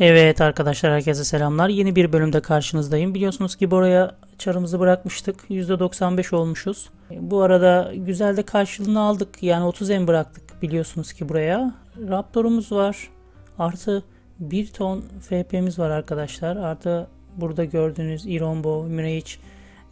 Evet arkadaşlar herkese selamlar. Yeni bir bölümde karşınızdayım. Biliyorsunuz ki buraya çarımızı bırakmıştık. %95 olmuşuz. Bu arada güzel de karşılığını aldık. Yani 30 em bıraktık biliyorsunuz ki buraya. Raptor'umuz var. Artı 1 ton FP'miz var arkadaşlar. Artı burada gördüğünüz Irombo, Mirage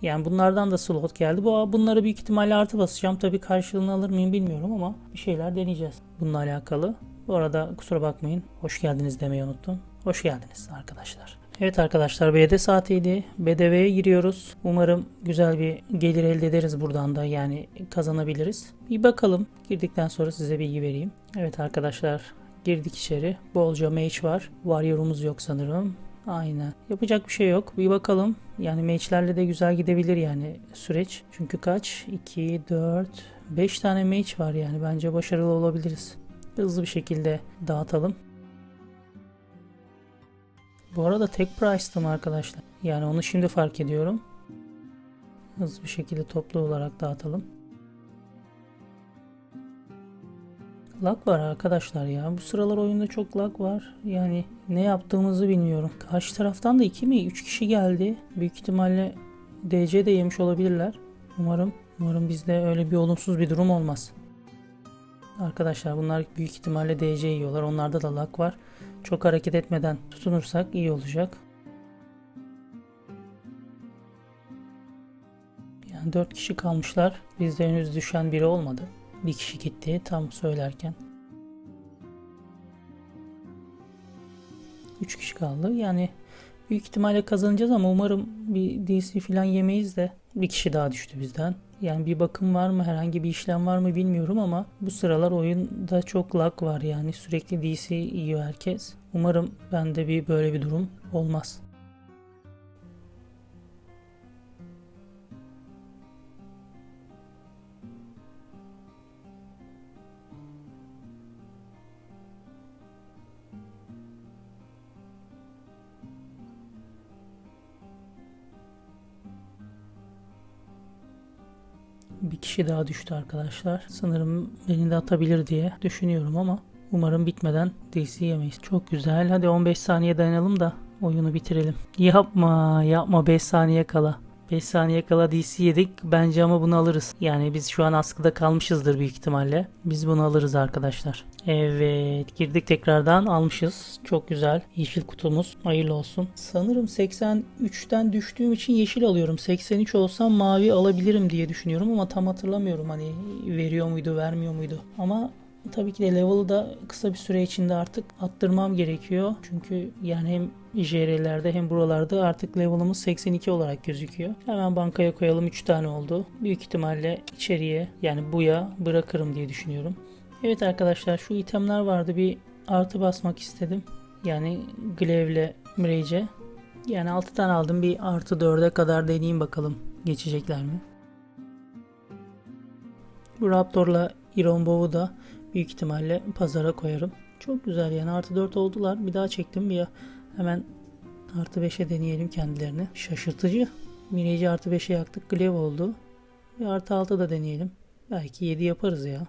yani bunlardan da slot geldi. Bu bunları büyük ihtimalle artı basacağım. Tabii karşılığını alır mıyım bilmiyorum ama bir şeyler deneyeceğiz bununla alakalı. Bu arada kusura bakmayın. Hoş geldiniz demeyi unuttum. Hoş geldiniz arkadaşlar. Evet arkadaşlar BD saatiydi. BDV'ye giriyoruz. Umarım güzel bir gelir elde ederiz buradan da yani kazanabiliriz. Bir bakalım. Girdikten sonra size bilgi vereyim. Evet arkadaşlar girdik içeri. Bolca mage var. Warrior'umuz yok sanırım. Aynen. Yapacak bir şey yok. Bir bakalım. Yani mage'lerle de güzel gidebilir yani süreç. Çünkü kaç? 2, 4, 5 tane mage var yani. Bence başarılı olabiliriz. Hızlı bir şekilde dağıtalım. Bu arada tek price'tım arkadaşlar. Yani onu şimdi fark ediyorum. Hızlı bir şekilde toplu olarak dağıtalım. Lag var arkadaşlar ya. Bu sıralar oyunda çok lag var. Yani ne yaptığımızı bilmiyorum. Karşı taraftan da 2 mi 3 kişi geldi. Büyük ihtimalle DC de yemiş olabilirler. Umarım umarım bizde öyle bir olumsuz bir durum olmaz. Arkadaşlar bunlar büyük ihtimalle DC yiyorlar. Onlarda da lag var. Çok hareket etmeden tutunursak iyi olacak. Yani 4 kişi kalmışlar. Bizde henüz düşen biri olmadı. Bir kişi gitti tam söylerken. 3 kişi kaldı. Yani büyük ihtimalle kazanacağız ama umarım bir DC falan yemeyiz de bir kişi daha düştü bizden. Yani bir bakım var mı herhangi bir işlem var mı bilmiyorum ama bu sıralar oyunda çok lag var yani sürekli DC yiyor herkes. Umarım bende bir böyle bir durum olmaz. Kişi daha düştü arkadaşlar. Sanırım beni de atabilir diye düşünüyorum ama umarım bitmeden DC yemeyiz. Çok güzel. Hadi 15 saniye dayanalım da oyunu bitirelim. Yapma, yapma 5 saniye kala. 5 saniye kala DC yedik. Bence ama bunu alırız. Yani biz şu an askıda kalmışızdır büyük ihtimalle. Biz bunu alırız arkadaşlar. Evet girdik tekrardan almışız. Çok güzel. Yeşil kutumuz. Hayırlı olsun. Sanırım 83'ten düştüğüm için yeşil alıyorum. 83 olsam mavi alabilirim diye düşünüyorum ama tam hatırlamıyorum. Hani veriyor muydu vermiyor muydu. Ama Tabii ki de level'ı da kısa bir süre içinde artık attırmam gerekiyor. Çünkü yani hem JR'lerde hem buralarda artık level'ımız 82 olarak gözüküyor. Hemen bankaya koyalım 3 tane oldu. Büyük ihtimalle içeriye yani buya bırakırım diye düşünüyorum. Evet arkadaşlar şu itemler vardı bir artı basmak istedim. Yani Glaive'le Mirage'e. Yani 6 tane aldım bir artı 4'e kadar deneyeyim bakalım geçecekler mi? Bu Raptor'la Irombow'u da büyük ihtimalle pazara koyarım. Çok güzel yani artı 4 oldular. Bir daha çektim bir hemen artı 5'e deneyelim kendilerini. Şaşırtıcı. Mirage'i artı 5'e yaktık. Glaive oldu. Bir artı 6 da deneyelim. Belki 7 yaparız ya.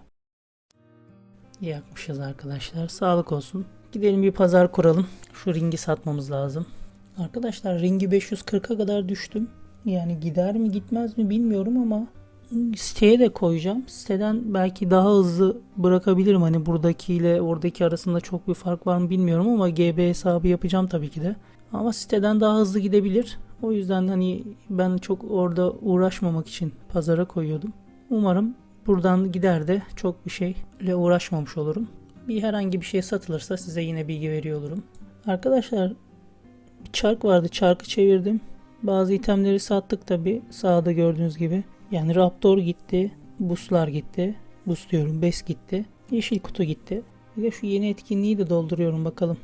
Yakmışız arkadaşlar. Sağlık olsun. Gidelim bir pazar kuralım. Şu ringi satmamız lazım. Arkadaşlar ringi 540'a kadar düştüm. Yani gider mi gitmez mi bilmiyorum ama siteye de koyacağım. Siteden belki daha hızlı bırakabilirim. Hani buradakiyle oradaki arasında çok bir fark var mı bilmiyorum ama GB hesabı yapacağım tabii ki de. Ama siteden daha hızlı gidebilir. O yüzden hani ben çok orada uğraşmamak için pazara koyuyordum. Umarım buradan gider de çok bir şeyle uğraşmamış olurum. Bir herhangi bir şey satılırsa size yine bilgi veriyor olurum. Arkadaşlar bir çark vardı. Çarkı çevirdim. Bazı itemleri sattık tabi. Sağda gördüğünüz gibi. Yani Raptor gitti. Buslar gitti. Bus diyorum. Bes gitti. Yeşil kutu gitti. Bir de şu yeni etkinliği de dolduruyorum bakalım.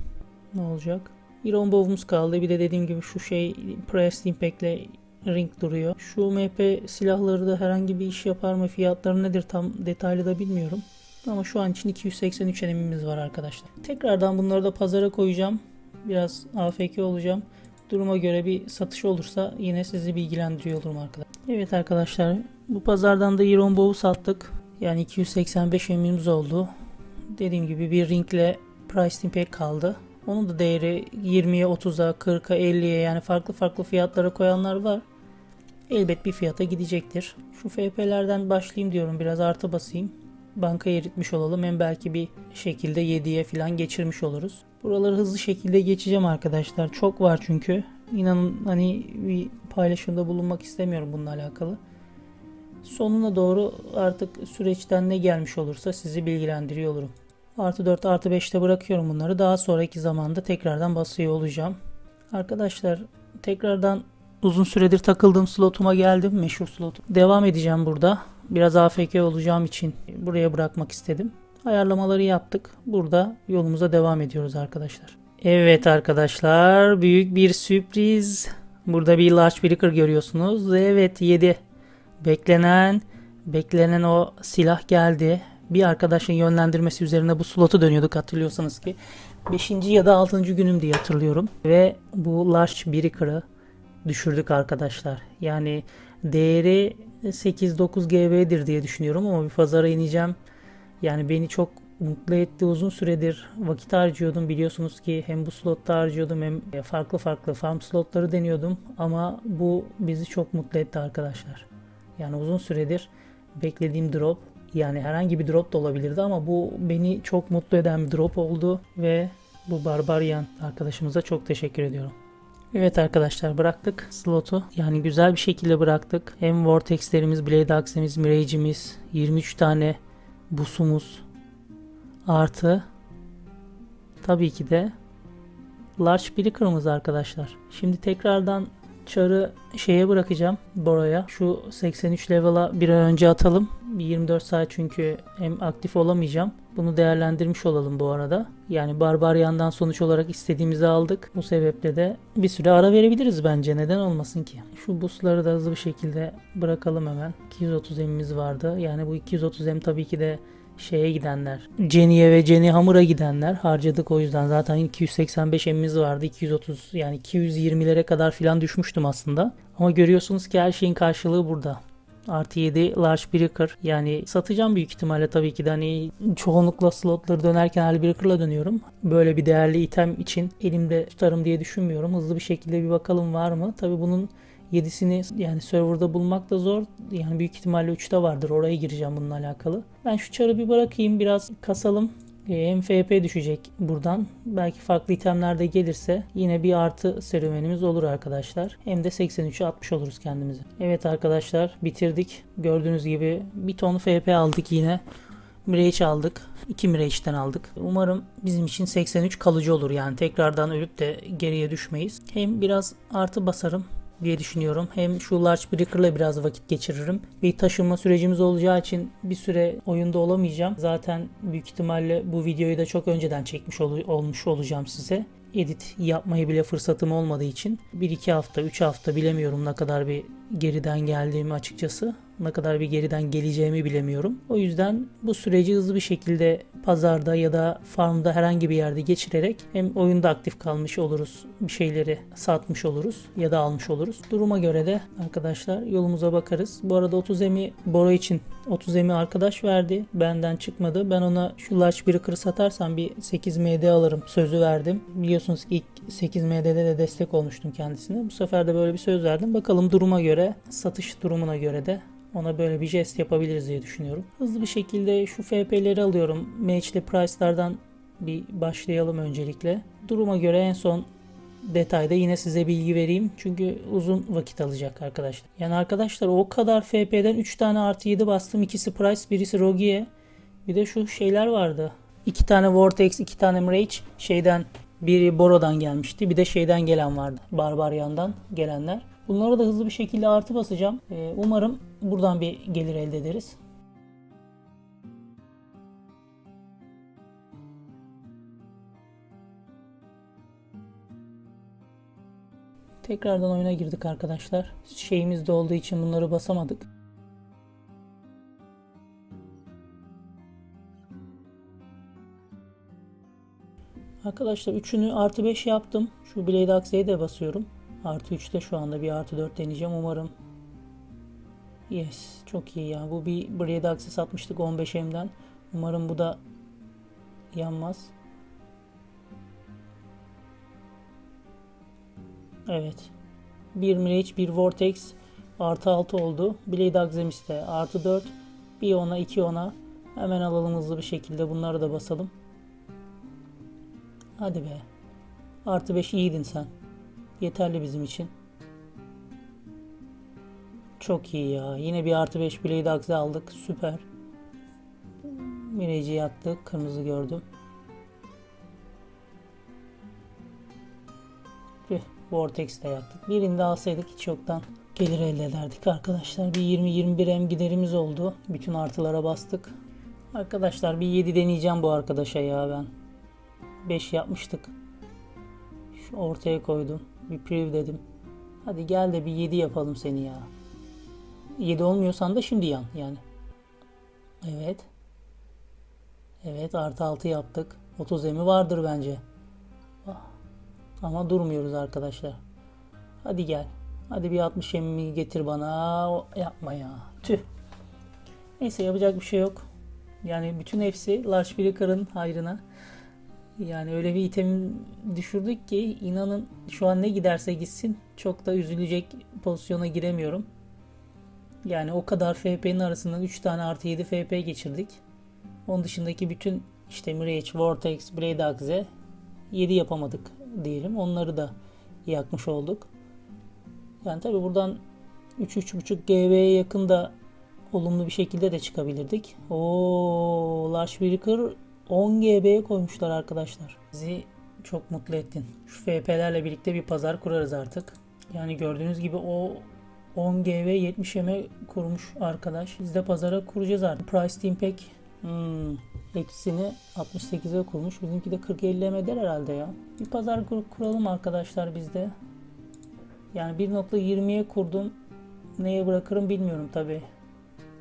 Ne olacak? Iron Bow'umuz kaldı. Bir de dediğim gibi şu şey Price Impact'le ring duruyor. Şu MP silahları da herhangi bir iş yapar mı? Fiyatları nedir tam detaylı da bilmiyorum. Ama şu an için 283 enemimiz var arkadaşlar. Tekrardan bunları da pazara koyacağım. Biraz AFK olacağım. Duruma göre bir satış olursa yine sizi bilgilendiriyor olurum arkadaşlar. Evet arkadaşlar bu pazardan da Iron Bow'u sattık. Yani 285 emimiz oldu. Dediğim gibi bir ringle Price Impact kaldı. Onun da değeri 20'ye, 30'a, 40'a, 50'ye yani farklı farklı fiyatlara koyanlar var. Elbet bir fiyata gidecektir. Şu FP'lerden başlayayım diyorum. Biraz artı basayım. Bankaya eritmiş olalım. Hem belki bir şekilde 7'ye falan geçirmiş oluruz. Buraları hızlı şekilde geçeceğim arkadaşlar. Çok var çünkü. İnanın hani bir paylaşımda bulunmak istemiyorum bununla alakalı. Sonuna doğru artık süreçten ne gelmiş olursa sizi bilgilendiriyor olurum. Artı 4 artı 5'te bırakıyorum bunları. Daha sonraki zamanda tekrardan basıyor olacağım. Arkadaşlar tekrardan uzun süredir takıldığım slotuma geldim. Meşhur slotum. Devam edeceğim burada. Biraz AFK olacağım için buraya bırakmak istedim. Ayarlamaları yaptık. Burada yolumuza devam ediyoruz arkadaşlar. Evet arkadaşlar büyük bir sürpriz. Burada bir large breaker görüyorsunuz. Evet 7. Beklenen beklenen o silah geldi. Bir arkadaşın yönlendirmesi üzerine bu slotu dönüyorduk hatırlıyorsanız ki. 5. ya da 6. günüm diye hatırlıyorum. Ve bu large breaker'ı düşürdük arkadaşlar. Yani değeri 8-9 GB'dir diye düşünüyorum ama bir pazara ineceğim. Yani beni çok mutlu etti. Uzun süredir vakit harcıyordum. Biliyorsunuz ki hem bu slotta harcıyordum hem farklı farklı farm slotları deniyordum. Ama bu bizi çok mutlu etti arkadaşlar. Yani uzun süredir beklediğim drop. Yani herhangi bir drop da olabilirdi ama bu beni çok mutlu eden bir drop oldu ve bu Barbarian arkadaşımıza çok teşekkür ediyorum. Evet arkadaşlar bıraktık slotu. Yani güzel bir şekilde bıraktık. Hem Vortex'lerimiz, Blade Axe'imiz, Mirage'imiz, 23 tane busumuz artı tabii ki de Large Breaker'ımız arkadaşlar. Şimdi tekrardan çarı şeye bırakacağım Bora'ya. Şu 83 level'a bir an önce atalım. Bir 24 saat çünkü hem aktif olamayacağım. Bunu değerlendirmiş olalım bu arada. Yani Barbarian'dan sonuç olarak istediğimizi aldık. Bu sebeple de bir süre ara verebiliriz bence. Neden olmasın ki? Şu busları da hızlı bir şekilde bırakalım hemen. 230 emimiz vardı. Yani bu 230 em tabii ki de şeye gidenler. Jenny'e ve Jenny Hamur'a gidenler harcadık o yüzden zaten 285 emimiz vardı 230 yani 220'lere kadar filan düşmüştüm aslında. Ama görüyorsunuz ki her şeyin karşılığı burada. Artı 7 large breaker yani satacağım büyük ihtimalle tabii ki de hani çoğunlukla slotları dönerken her breaker'la dönüyorum. Böyle bir değerli item için elimde tutarım diye düşünmüyorum. Hızlı bir şekilde bir bakalım var mı? Tabii bunun 7'sini yani serverda bulmak da zor. Yani büyük ihtimalle 3'te vardır. Oraya gireceğim bununla alakalı. Ben şu çarı bir bırakayım biraz kasalım. Hem FP düşecek buradan. Belki farklı itemler de gelirse yine bir artı serüvenimiz olur arkadaşlar. Hem de 83'e atmış oluruz kendimizi. Evet arkadaşlar bitirdik. Gördüğünüz gibi bir ton FP aldık yine. Mirage aldık. 2 Mirage'den aldık. Umarım bizim için 83 kalıcı olur. Yani tekrardan ölüp de geriye düşmeyiz. Hem biraz artı basarım diye düşünüyorum. Hem şu Large Breaker'la biraz vakit geçiririm. Bir taşınma sürecimiz olacağı için bir süre oyunda olamayacağım. Zaten büyük ihtimalle bu videoyu da çok önceden çekmiş ol- olmuş olacağım size. Edit yapmayı bile fırsatım olmadığı için 1-2 hafta, 3 hafta bilemiyorum ne kadar bir geriden geldiğimi açıkçası. Ne kadar bir geriden geleceğimi bilemiyorum. O yüzden bu süreci hızlı bir şekilde pazarda ya da farmda herhangi bir yerde geçirerek hem oyunda aktif kalmış oluruz, bir şeyleri satmış oluruz ya da almış oluruz. Duruma göre de arkadaşlar yolumuza bakarız. Bu arada 30 emi Bora için 30 emi arkadaş verdi. Benden çıkmadı. Ben ona şu Large Breaker'ı satarsam bir 8 MD alırım. Sözü verdim. Biliyorsunuz ki ilk 8 MD'de de destek olmuştum kendisine. Bu sefer de böyle bir söz verdim. Bakalım duruma göre, satış durumuna göre de ona böyle bir jest yapabiliriz diye düşünüyorum. Hızlı bir şekilde şu FP'leri alıyorum. Match'li price'lardan bir başlayalım öncelikle. Duruma göre en son detayda yine size bilgi vereyim. Çünkü uzun vakit alacak arkadaşlar. Yani arkadaşlar o kadar FP'den 3 tane artı 7 bastım. İkisi Price, birisi Rogi'ye. Bir de şu şeyler vardı. 2 tane Vortex, 2 tane Mirage şeyden biri Boro'dan gelmişti. Bir de şeyden gelen vardı. Barbarian'dan gelenler. Bunlara da hızlı bir şekilde artı basacağım. Ee, umarım buradan bir gelir elde ederiz. Tekrardan oyuna girdik arkadaşlar. Şeyimiz de olduğu için bunları basamadık. Arkadaşlar üçünü artı 5 yaptım. Şu Blade Axe'ye de basıyorum. Artı 3'te şu anda bir artı 4 deneyeceğim umarım. Yes çok iyi ya. Bu bir Blade Axe satmıştık 15M'den. Umarım bu da yanmaz. Evet. Bir Mirage, bir Vortex artı 6 oldu. Blade Axemis'te artı 4. Bir ona, iki ona. Hemen alalım hızlı bir şekilde. Bunları da basalım. Hadi be. Artı 5 iyiydin sen. Yeterli bizim için. Çok iyi ya. Yine bir artı 5 Blade Axe aldık. Süper. Mirage'i yaktık. Kırmızı gördüm. Tüh, Vortex'te yaktık. Birini de alsaydık hiç yoktan gelir elde ederdik arkadaşlar. Bir 20-21 M giderimiz oldu. Bütün artılara bastık. Arkadaşlar bir 7 deneyeceğim bu arkadaşa ya ben. 5 yapmıştık. Şu ortaya koydum. Bir priv dedim. Hadi gel de bir 7 yapalım seni ya. 7 olmuyorsan da şimdi yan yani. Evet. Evet artı 6 yaptık. 30 emi vardır bence. Ah. Ama durmuyoruz arkadaşlar. Hadi gel. Hadi bir 60 emmi getir bana. Yapma ya. Tüh. Neyse yapacak bir şey yok. Yani bütün hepsi Large Breaker'ın hayrına. Yani öyle bir item düşürdük ki inanın şu an ne giderse gitsin çok da üzülecek pozisyona giremiyorum. Yani o kadar FP'nin arasından 3 tane artı 7 FP geçirdik. Onun dışındaki bütün işte Mirage, Vortex, Blade Axe 7 yapamadık diyelim. Onları da yakmış olduk. Yani tabi buradan 3-3.5 GB'ye yakın da olumlu bir şekilde de çıkabilirdik. Oo, Large Breaker 10 GB'ye koymuşlar arkadaşlar. Bizi çok mutlu ettin. Şu FP'lerle birlikte bir pazar kurarız artık. Yani gördüğünüz gibi o 10 GB 70 M kurmuş arkadaş. Biz de pazara kuracağız artık. Price Team Pack hmm, etkisini 68'e kurmuş. Bizimki de 40-50 M der herhalde ya. Bir pazar kur- kuralım arkadaşlar biz de. Yani 1.20'ye kurdum. Neye bırakırım bilmiyorum tabi.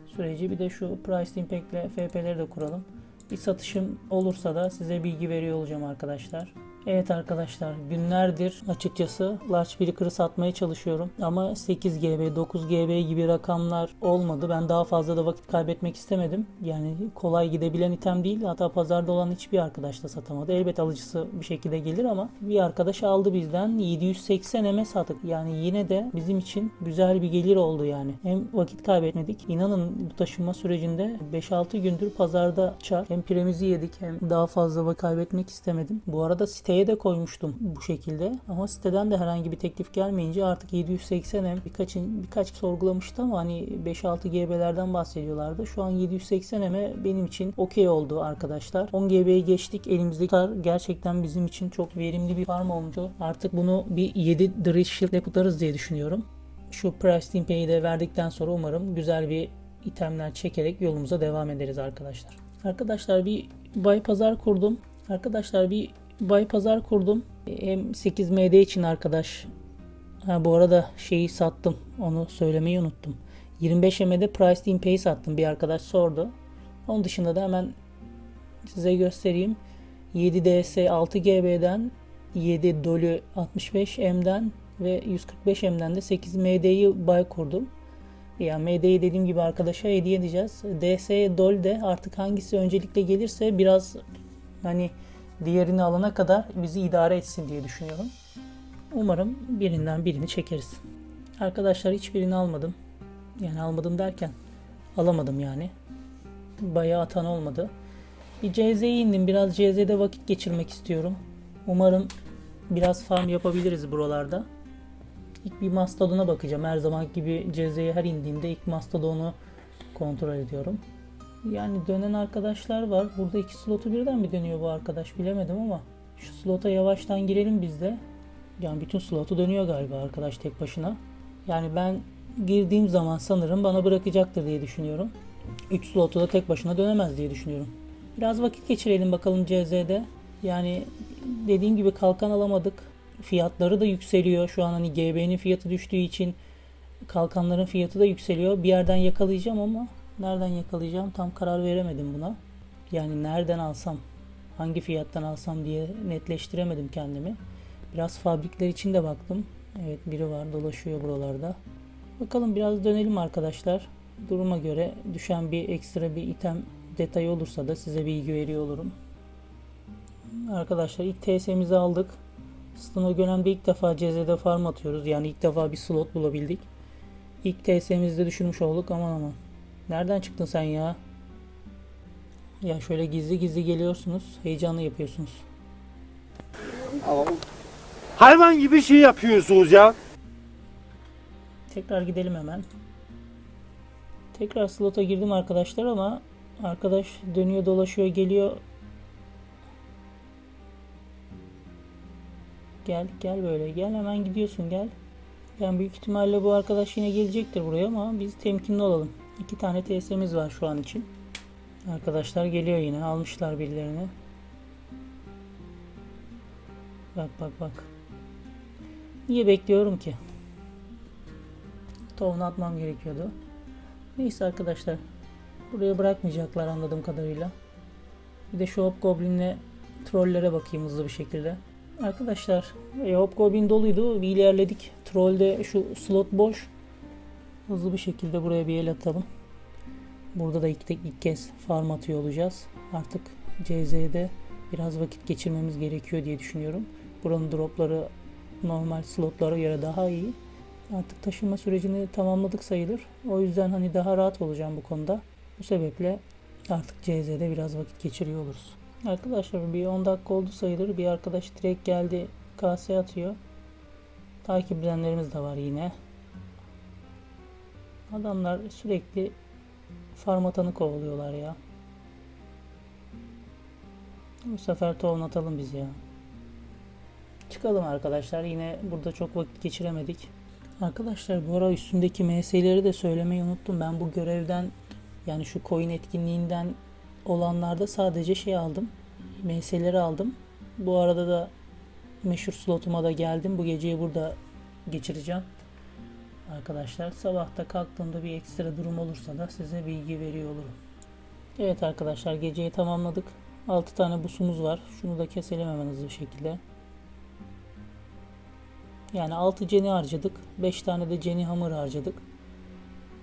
Süreci bir de şu Price Team Pack ile FP'leri de kuralım. Bir satışım olursa da size bilgi veriyor olacağım arkadaşlar. Evet arkadaşlar günlerdir açıkçası Large Breaker'ı satmaya çalışıyorum. Ama 8 GB, 9 GB gibi rakamlar olmadı. Ben daha fazla da vakit kaybetmek istemedim. Yani kolay gidebilen item değil. Hatta pazarda olan hiçbir arkadaş da satamadı. Elbet alıcısı bir şekilde gelir ama bir arkadaş aldı bizden. 780 eme sattık. Yani yine de bizim için güzel bir gelir oldu yani. Hem vakit kaybetmedik. İnanın bu taşınma sürecinde 5-6 gündür pazarda çar. Hem piremizi yedik hem daha fazla vakit kaybetmek istemedim. Bu arada siteye de koymuştum bu şekilde. Ama siteden de herhangi bir teklif gelmeyince artık 780 hem birkaç birkaç sorgulamıştı ama hani 5-6 GB'lerden bahsediyorlardı. Şu an 780 M'e benim için okey oldu arkadaşlar. 10 GB'yi geçtik. Elimizdeki tar gerçekten bizim için çok verimli bir farm oldu. Artık bunu bir 7 Drill Shield ile tutarız diye düşünüyorum. Şu Price Pay'i de verdikten sonra umarım güzel bir itemler çekerek yolumuza devam ederiz arkadaşlar. Arkadaşlar bir bay pazar kurdum. Arkadaşlar bir bay pazar kurdum. Hem 8MD için arkadaş. Ha bu arada şeyi sattım. Onu söylemeyi unuttum. 25 MD Price Team Pay'i sattım. Bir arkadaş sordu. Onun dışında da hemen size göstereyim. 7 DS 6 GB'den 7 Dolü 65 M'den ve 145 M'den de 8 MD'yi buy kurdum. Yani MD'yi dediğim gibi arkadaşa hediye edeceğiz. DS Dol de artık hangisi öncelikle gelirse biraz hani diğerini alana kadar bizi idare etsin diye düşünüyorum. Umarım birinden birini çekeriz. Arkadaşlar hiçbirini almadım. Yani almadım derken alamadım yani. Bayağı atan olmadı. Bir CZ'ye indim. Biraz CZ'de vakit geçirmek istiyorum. Umarım biraz farm yapabiliriz buralarda. İlk bir Mastodon'a bakacağım. Her zaman gibi CZ'ye her indiğimde ilk Mastodon'u kontrol ediyorum. Yani dönen arkadaşlar var. Burada iki slotu birden mi dönüyor bu arkadaş bilemedim ama şu slota yavaştan girelim biz de. Yani bütün slotu dönüyor galiba arkadaş tek başına. Yani ben girdiğim zaman sanırım bana bırakacaktır diye düşünüyorum. 3 slotu da tek başına dönemez diye düşünüyorum. Biraz vakit geçirelim bakalım CZ'de. Yani dediğim gibi kalkan alamadık. Fiyatları da yükseliyor. Şu an hani GB'nin fiyatı düştüğü için kalkanların fiyatı da yükseliyor. Bir yerden yakalayacağım ama nereden yakalayacağım tam karar veremedim buna. Yani nereden alsam, hangi fiyattan alsam diye netleştiremedim kendimi. Biraz fabrikler için de baktım. Evet biri var dolaşıyor buralarda. Bakalım biraz dönelim arkadaşlar. Duruma göre düşen bir ekstra bir item detayı olursa da size bilgi veriyor olurum. Arkadaşlar ilk TS'mizi aldık. Aslında o dönemde ilk defa CZ'de farm atıyoruz. Yani ilk defa bir slot bulabildik. İlk TS'mizde düşürmüş olduk aman aman. Nereden çıktın sen ya? Ya şöyle gizli gizli geliyorsunuz. Heyecanlı yapıyorsunuz. Hayvan gibi şey yapıyorsunuz ya. Tekrar gidelim hemen. Tekrar slota girdim arkadaşlar ama arkadaş dönüyor dolaşıyor geliyor. Gel gel böyle gel hemen gidiyorsun gel. Yani büyük ihtimalle bu arkadaş yine gelecektir buraya ama biz temkinli olalım. İki tane TS'miz var şu an için. Arkadaşlar geliyor yine almışlar birilerini. Bak bak bak. Niye bekliyorum ki? Tohumunu atmam gerekiyordu. Neyse arkadaşlar. Buraya bırakmayacaklar anladığım kadarıyla. Bir de şu Hobgoblin'le trollere bakayım hızlı bir şekilde. Arkadaşlar e, Hobgoblin doluydu. Bir ilerledik. Trollde şu slot boş. Hızlı bir şekilde buraya bir el atalım. Burada da ilk, ilk kez farm atıyor olacağız. Artık CZ'de biraz vakit geçirmemiz gerekiyor diye düşünüyorum. Buranın dropları normal slotlara göre daha iyi. Artık taşınma sürecini tamamladık sayılır. O yüzden hani daha rahat olacağım bu konuda. Bu sebeple artık CZ'de biraz vakit geçiriyor oluruz. Arkadaşlar bir 10 dakika oldu sayılır. Bir arkadaş direkt geldi kase atıyor. Takip edenlerimiz de var yine. Adamlar sürekli farm atanı kovalıyorlar ya. Bu sefer tohum atalım biz ya. Çıkalım arkadaşlar. Yine burada çok vakit geçiremedik. Arkadaşlar bu ara üstündeki MS'leri de söylemeyi unuttum. Ben bu görevden yani şu coin etkinliğinden olanlarda sadece şey aldım. MS'leri aldım. Bu arada da meşhur slotuma da geldim. Bu geceyi burada geçireceğim. Arkadaşlar sabahta kalktığımda bir ekstra durum olursa da size bilgi veriyor olurum. Evet arkadaşlar geceyi tamamladık. 6 tane busumuz var. Şunu da keselim hemen hızlı bir şekilde. Yani 6 ceni harcadık. 5 tane de ceni hamur harcadık.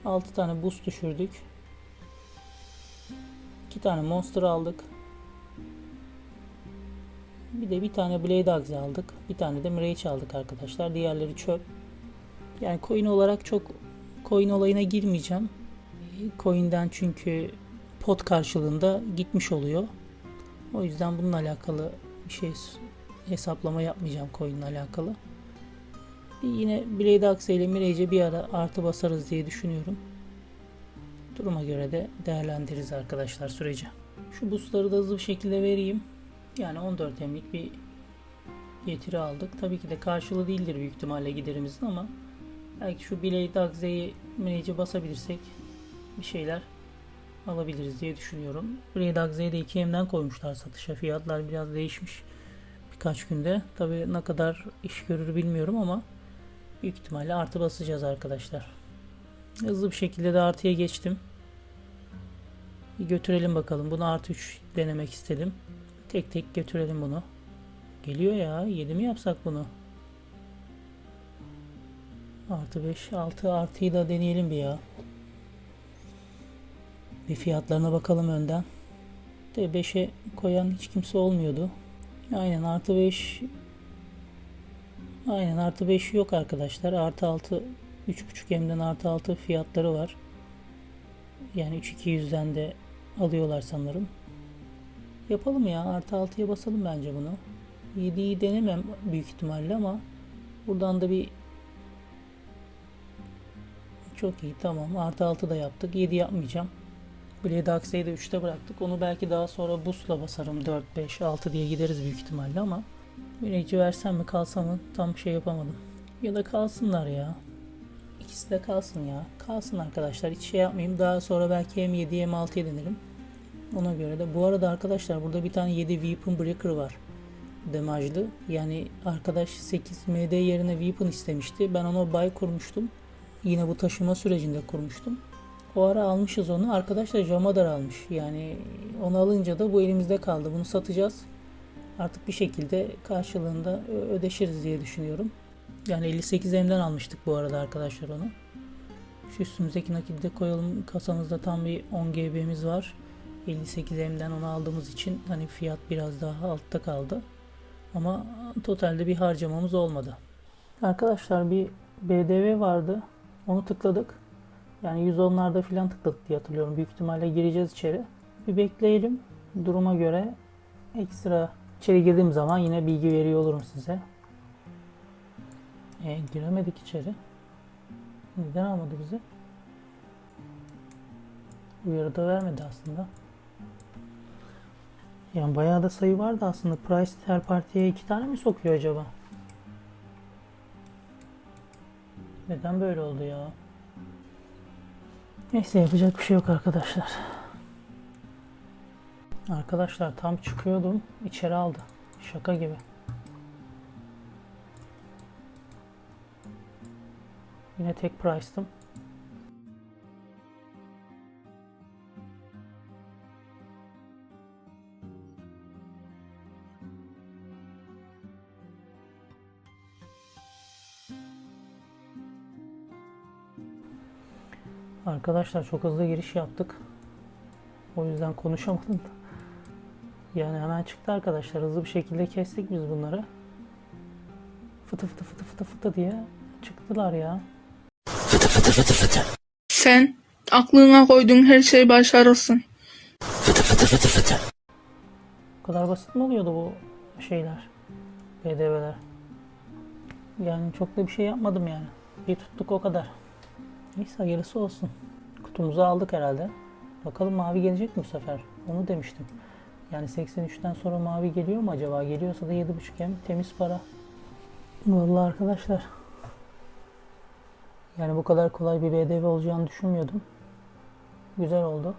6 tane boost düşürdük. 2 tane monster aldık. Bir de bir tane Blade Axe aldık. Bir tane de Mirage aldık arkadaşlar. Diğerleri çöp. Yani coin olarak çok coin olayına girmeyeceğim. Coin'den çünkü pot karşılığında gitmiş oluyor. O yüzden bununla alakalı bir şey hesaplama yapmayacağım coin'le alakalı. Yine Blade Axe ile Mirage'e bir ara artı basarız diye düşünüyorum. Duruma göre de değerlendiririz arkadaşlar süreci. Şu boostları da hızlı bir şekilde vereyim. Yani 14 emlik bir getiri aldık. Tabii ki de karşılığı değildir büyük ihtimalle giderimizin ama belki şu Blade Axe'yi Mirage'e basabilirsek bir şeyler alabiliriz diye düşünüyorum. Blade Axe'yi de 2M'den koymuşlar satışa. Fiyatlar biraz değişmiş birkaç günde. Tabii ne kadar iş görür bilmiyorum ama büyük ihtimalle artı basacağız arkadaşlar. Hızlı bir şekilde de artıya geçtim. Bir götürelim bakalım. Bunu artı 3 denemek istedim. Tek tek götürelim bunu. Geliyor ya. 7 mi yapsak bunu? Artı 5. 6 artıyı da deneyelim bir ya. Bir fiyatlarına bakalım önden. De 5'e koyan hiç kimse olmuyordu. Aynen artı 5 Aynen artı 5 yok arkadaşlar. Artı 6 3.5 M'den artı 6 fiyatları var. Yani 3200'den de alıyorlar sanırım. Yapalım ya. Artı 6'ya basalım bence bunu. 7'yi denemem büyük ihtimalle ama buradan da bir çok iyi tamam. Artı 6 da yaptık. 7 yapmayacağım. Blade Axe'yi de 3'te bıraktık. Onu belki daha sonra boost'la basarım. 4, 5, 6 diye gideriz büyük ihtimalle ama Mirage'i versem mi kalsam mı tam şey yapamadım. Ya da kalsınlar ya. İkisi de kalsın ya. Kalsın arkadaşlar. Hiç şey yapmayayım. Daha sonra belki hem 7 hem 6'ya denerim. Ona göre de. Bu arada arkadaşlar burada bir tane 7 Weapon Breaker var. Demajlı. Yani arkadaş 8 MD yerine Weapon istemişti. Ben ona buy kurmuştum. Yine bu taşıma sürecinde kurmuştum. O ara almışız onu. Arkadaşlar Jamadar almış. Yani onu alınca da bu elimizde kaldı. Bunu satacağız. Artık bir şekilde karşılığında ödeşiriz diye düşünüyorum. Yani 58 M'den almıştık bu arada arkadaşlar onu. Şu üstümüzdeki nakidi de koyalım. Kasamızda tam bir 10 GB'miz var. 58 M'den onu aldığımız için hani fiyat biraz daha altta kaldı. Ama totalde bir harcamamız olmadı. Arkadaşlar bir BDV vardı. Onu tıkladık. Yani 110'larda falan tıkladık diye hatırlıyorum. Büyük ihtimalle gireceğiz içeri. Bir bekleyelim. Duruma göre ekstra içeri girdiğim zaman yine bilgi veriyor olurum size. E, giremedik içeri. Neden almadı bizi? Uyarı da vermedi aslında. Yani bayağı da sayı vardı aslında. Price her partiye iki tane mi sokuyor acaba? Neden böyle oldu ya? Neyse yapacak bir şey yok arkadaşlar. Arkadaşlar tam çıkıyordum. içeri aldı. Şaka gibi. Yine tek price'tım. Arkadaşlar çok hızlı giriş yaptık. O yüzden konuşamadım da. Yani hemen çıktı arkadaşlar. Hızlı bir şekilde kestik biz bunları. Fıtı fıtı fıtı fıtı fıtı diye çıktılar ya. Sen aklına koyduğun her şeyi başarırsın. Bu kadar basit mi oluyordu bu şeyler? BDV'ler. Yani çok da bir şey yapmadım yani. Bir tuttuk o kadar. Neyse hayırlısı olsun. Kutumuzu aldık herhalde. Bakalım mavi gelecek mi bu sefer? Onu demiştim. Yani 83'ten sonra mavi geliyor mu acaba? Geliyorsa da 7.5 hem temiz para. Vallahi arkadaşlar. Yani bu kadar kolay bir BDV olacağını düşünmüyordum. Güzel oldu.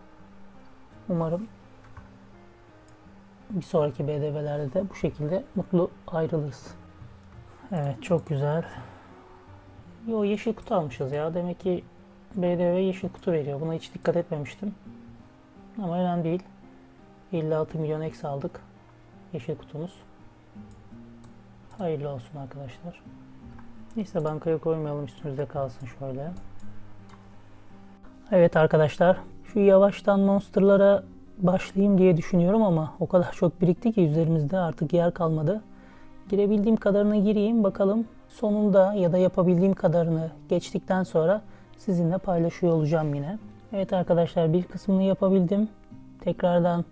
Umarım bir sonraki BDV'lerde de bu şekilde mutlu ayrılırız. Evet çok güzel. Yo yeşil kutu almışız ya. Demek ki BDV yeşil kutu veriyor. Buna hiç dikkat etmemiştim. Ama önemli değil. 56 milyon eks aldık. Yeşil kutumuz. Hayırlı olsun arkadaşlar. Neyse bankaya koymayalım üstümüzde kalsın şöyle. Evet arkadaşlar şu yavaştan monsterlara başlayayım diye düşünüyorum ama o kadar çok birikti ki üzerimizde artık yer kalmadı. Girebildiğim kadarını gireyim bakalım sonunda ya da yapabildiğim kadarını geçtikten sonra sizinle paylaşıyor olacağım yine. Evet arkadaşlar bir kısmını yapabildim. Tekrardan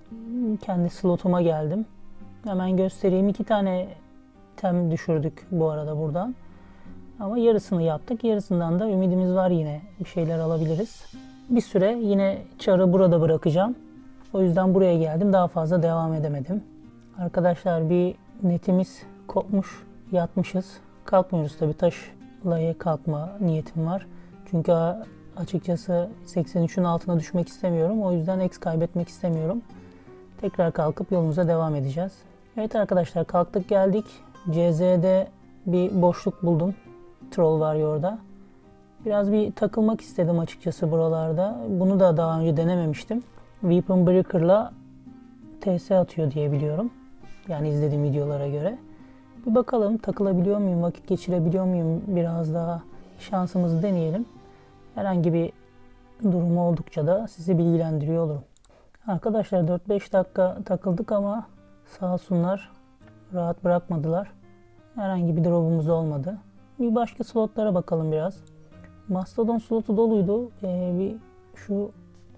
kendi slotuma geldim. Hemen göstereyim. iki tane tem düşürdük bu arada buradan. Ama yarısını yaptık. Yarısından da ümidimiz var yine bir şeyler alabiliriz. Bir süre yine çarı burada bırakacağım. O yüzden buraya geldim. Daha fazla devam edemedim. Arkadaşlar bir netimiz kopmuş. Yatmışız. Kalkmıyoruz tabii. Taşlaya kalkma niyetim var. Çünkü açıkçası 83'ün altına düşmek istemiyorum. O yüzden X kaybetmek istemiyorum. Tekrar kalkıp yolumuza devam edeceğiz. Evet arkadaşlar kalktık geldik. CZ'de bir boşluk buldum. Troll var orada. Biraz bir takılmak istedim açıkçası buralarda. Bunu da daha önce denememiştim. Weapon Breaker'la TS atıyor diye biliyorum. Yani izlediğim videolara göre. Bir bakalım takılabiliyor muyum, vakit geçirebiliyor muyum biraz daha şansımızı deneyelim. Herhangi bir durumu oldukça da sizi bilgilendiriyor olurum. Arkadaşlar 4-5 dakika takıldık ama sağ olsunlar rahat bırakmadılar. Herhangi bir drop'umuz olmadı. Bir başka slotlara bakalım biraz. Mastodon slotu doluydu. Ee, bir şu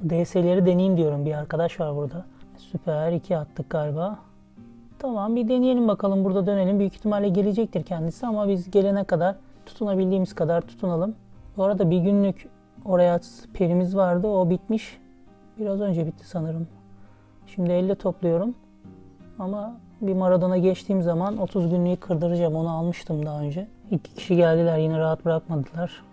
DS'leri deneyeyim diyorum. Bir arkadaş var burada. Süper. 2 attık galiba. Tamam bir deneyelim bakalım. Burada dönelim. Büyük ihtimalle gelecektir kendisi ama biz gelene kadar tutunabildiğimiz kadar tutunalım. Bu arada bir günlük oraya perimiz vardı. O bitmiş. Biraz önce bitti sanırım. Şimdi elle topluyorum. Ama bir Maradona geçtiğim zaman 30 günlüğü kırdıracağım. Onu almıştım daha önce. İki kişi geldiler yine rahat bırakmadılar.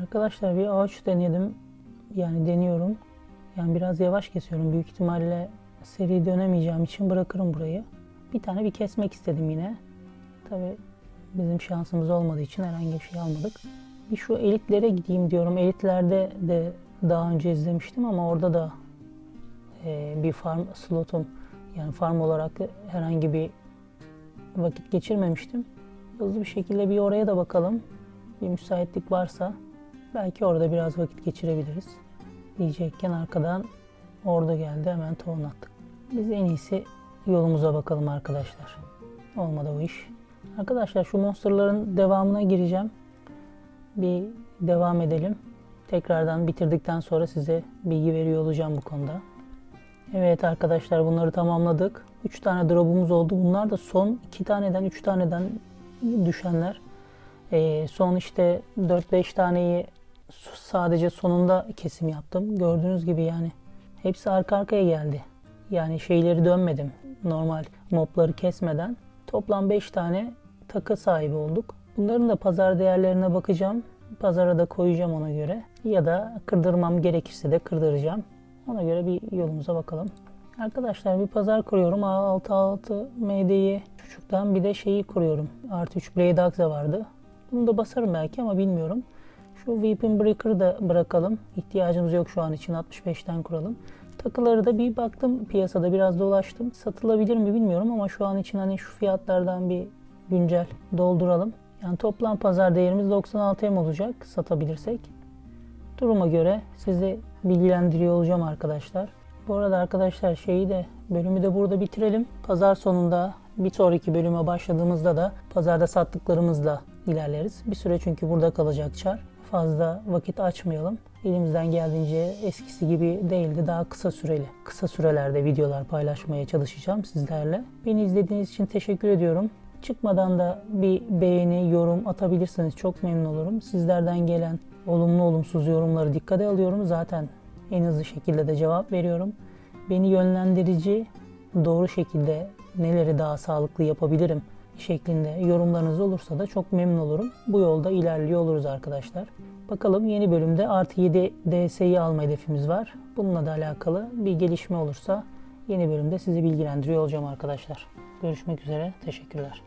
Arkadaşlar bir ağaç denedim. Yani deniyorum. Yani biraz yavaş kesiyorum. Büyük ihtimalle seri dönemeyeceğim için bırakırım burayı. Bir tane bir kesmek istedim yine. Tabi bizim şansımız olmadığı için herhangi bir şey almadık. Bir şu elitlere gideyim diyorum. Elitlerde de daha önce izlemiştim ama orada da e, bir farm slotum yani farm olarak herhangi bir vakit geçirmemiştim. Hızlı bir şekilde bir oraya da bakalım. Bir müsaitlik varsa belki orada biraz vakit geçirebiliriz. diyecekken arkadan ordu geldi hemen tohum attık. Biz en iyisi yolumuza bakalım arkadaşlar. Olmadı o iş. Arkadaşlar şu monsterların devamına gireceğim. Bir devam edelim. Tekrardan bitirdikten sonra size bilgi veriyor olacağım bu konuda. Evet arkadaşlar bunları tamamladık. 3 tane drop'umuz oldu. Bunlar da son 2 taneden 3 taneden düşenler. Ee, son işte 4-5 taneyi sadece sonunda kesim yaptım. Gördüğünüz gibi yani hepsi arka arkaya geldi. Yani şeyleri dönmedim. Normal mobları kesmeden. Toplam 5 tane takı sahibi olduk. Bunların da pazar değerlerine bakacağım. Pazara da koyacağım ona göre. Ya da kırdırmam gerekirse de kırdıracağım. Ona göre bir yolumuza bakalım. Arkadaşlar bir pazar kuruyorum. A66 MD'yi çocuktan bir de şeyi kuruyorum. Artı 3 Blade Axe vardı. Bunu da basarım belki ama bilmiyorum. Şu Weapon Breaker'ı da bırakalım. İhtiyacımız yok şu an için. 65'ten kuralım. Takıları da bir baktım piyasada biraz dolaştım. Satılabilir mi bilmiyorum ama şu an için hani şu fiyatlardan bir güncel dolduralım. Yani toplam pazar değerimiz 96 M olacak satabilirsek. Duruma göre sizi bilgilendiriyor olacağım arkadaşlar. Bu arada arkadaşlar şeyi de bölümü de burada bitirelim. Pazar sonunda bir sonraki bölüme başladığımızda da pazarda sattıklarımızla ilerleriz. Bir süre çünkü burada kalacak çar. Fazla vakit açmayalım. Elimizden geldiğince eskisi gibi değildi. Daha kısa süreli. Kısa sürelerde videolar paylaşmaya çalışacağım sizlerle. Beni izlediğiniz için teşekkür ediyorum. Çıkmadan da bir beğeni, yorum atabilirseniz çok memnun olurum. Sizlerden gelen olumlu olumsuz yorumları dikkate alıyorum. Zaten en hızlı şekilde de cevap veriyorum. Beni yönlendirici, doğru şekilde neleri daha sağlıklı yapabilirim şeklinde yorumlarınız olursa da çok memnun olurum. Bu yolda ilerliyor oluruz arkadaşlar. Bakalım yeni bölümde artı 7 DS'yi alma hedefimiz var. Bununla da alakalı bir gelişme olursa yeni bölümde sizi bilgilendiriyor olacağım arkadaşlar. Görüşmek üzere. Teşekkürler.